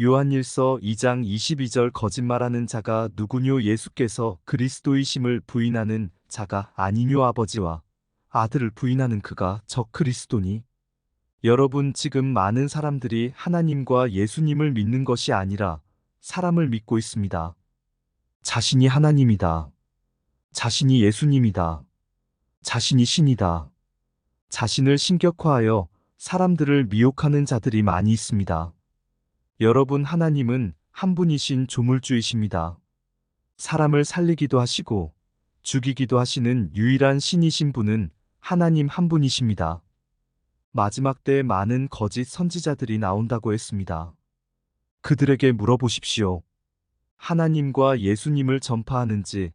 요한일서 2장 22절 거짓말하는 자가 누구뇨 예수께서 그리스도이심을 부인하는 자가 아니뇨 아버지와 아들을 부인하는 그가 저 그리스도니 여러분 지금 많은 사람들이 하나님과 예수님을 믿는 것이 아니라 사람을 믿고 있습니다. 자신이 하나님이다. 자신이 예수님이다. 자신이 신이다. 자신을 신격화하여 사람들을 미혹하는 자들이 많이 있습니다. 여러분 하나님은 한 분이신 조물주이십니다. 사람을 살리기도 하시고 죽이기도 하시는 유일한 신이신 분은 하나님 한 분이십니다. 마지막 때에 많은 거짓 선지자들이 나온다고 했습니다. 그들에게 물어보십시오. 하나님과 예수님을 전파하는지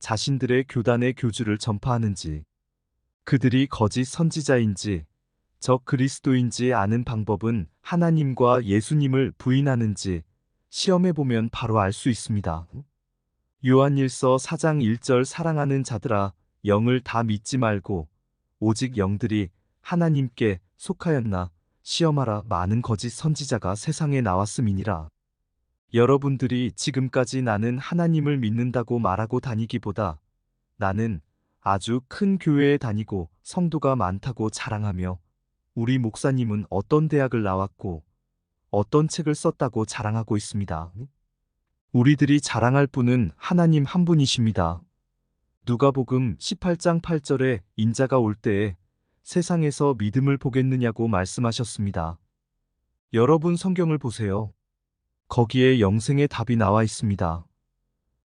자신들의 교단의 교주를 전파하는지 그들이 거짓 선지자인지 저 그리스도인지 아는 방법은 하나님과 예수님을 부인하는지 시험해 보면 바로 알 수 있습니다. 요한일서 4장 1절 사랑하는 자들아 영을 다 믿지 말고 오직 영들이 하나님께 속하였나 시험하라 많은 거짓 선지자가 세상에 나왔음이니라. 여러분들이 지금까지 나는 하나님을 믿는다고 말하고 다니기보다 나는 아주 큰 교회에 다니고 성도가 많다고 자랑하며 우리 목사님은 어떤 대학을 나왔고 어떤 책을 썼다고 자랑하고 있습니다. 우리들이 자랑할 분은 하나님 한 분이십니다. 누가복음 18장 8절에 인자가 올 때에 세상에서 믿음을 보겠느냐고 말씀하셨습니다. 여러분 성경을 보세요. 거기에 영생의 답이 나와 있습니다.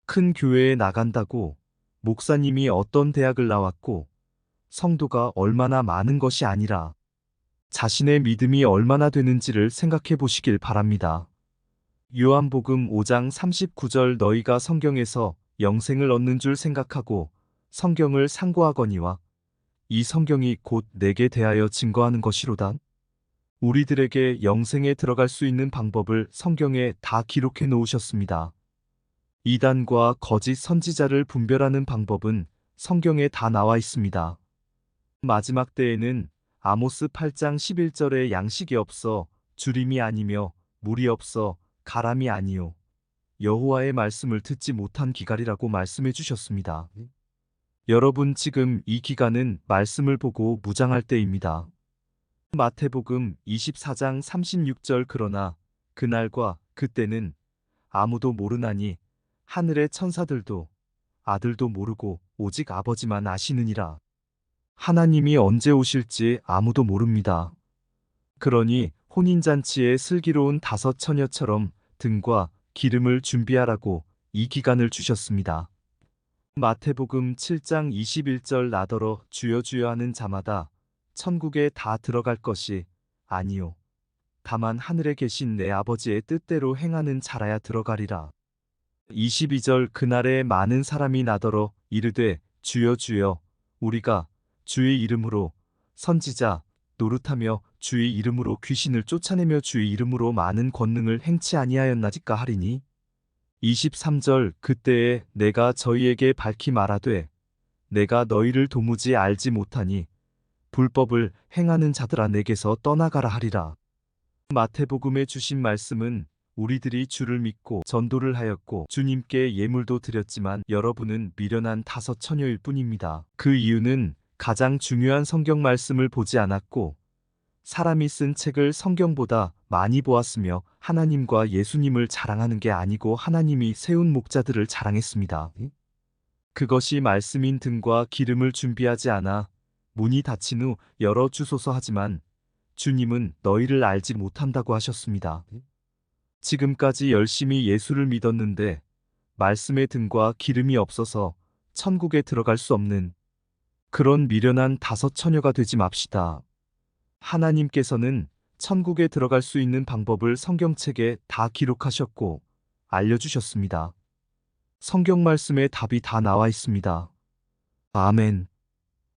큰 교회에 나간다고 목사님이 어떤 대학을 나왔고 성도가 얼마나 많은 것이 아니라 자신의 믿음이 얼마나 되는지를 생각해 보시길 바랍니다. 요한복음 5장 39절 너희가 성경에서 영생을 얻는 줄 생각하고 성경을 상고하거니와 이 성경이 곧 내게 대하여 증거하는 것이로다. 우리들에게 영생에 들어갈 수 있는 방법을 성경에 다 기록해 놓으셨습니다. 이단과 거짓 선지자를 분별하는 방법은 성경에 다 나와 있습니다. 마지막 때에는 아모스 8장 11절에 양식이 없어 주림이 아니며 물이 없어 가람이 아니요 여호와의 말씀을 듣지 못한 기갈이라고 말씀해 주셨습니다. 여러분 지금 이 기간은 말씀을 보고 무장할 때입니다. 마태복음 24장 36절 그러나 그날과 그때는 아무도 모르나니 하늘의 천사들도 아들도 모르고 오직 아버지만 아시느니라. 하나님이 언제 오실지 아무도 모릅니다. 그러니 혼인잔치에 슬기로운 다섯 처녀처럼 등과 기름을 준비하라고 이 기간을 주셨습니다. 마태복음 7장 21절 나더러 주여 주여 하는 자마다 천국에 다 들어갈 것이 아니요. 다만 하늘에 계신 내 아버지의 뜻대로 행하는 자라야 들어가리라. 22절 그날에 많은 사람이 나더러 이르되 주여 주여 우리가 주의 이름으로 선지자 노릇하며 주의 이름으로 귀신을 쫓아내며 주의 이름으로 많은 권능을 행치 아니하였나지까 하리니 23절 그때에 내가 저희에게 밝히 말하되 내가 너희를 도무지 알지 못하니 불법을 행하는 자들아 내게서 떠나가라 하리라. 마태복음에 주신 말씀은 우리들이 주를 믿고 전도를 하였고 주님께 예물도 드렸지만 여러분은 미련한 다섯 처녀일 뿐입니다. 그 이유는 가장 중요한 성경 말씀을 보지 않았고 사람이 쓴 책을 성경보다 많이 보았으며 하나님과 예수님을 자랑하는 게 아니고 하나님이 세운 목자들을 자랑했습니다. 그것이 말씀인 등과 기름을 준비하지 않아 문이 닫힌 후 열어 주소서 하지만 주님은 너희를 알지 못한다고 하셨습니다. 지금까지 열심히 예수를 믿었는데 말씀의 등과 기름이 없어서 천국에 들어갈 수 없는 그런 미련한 다섯 처녀가 되지 맙시다. 하나님께서는 천국에 들어갈 수 있는 방법을 성경책에 다 기록하셨고 알려주셨습니다. 성경 말씀에 답이 다 나와 있습니다. 아멘.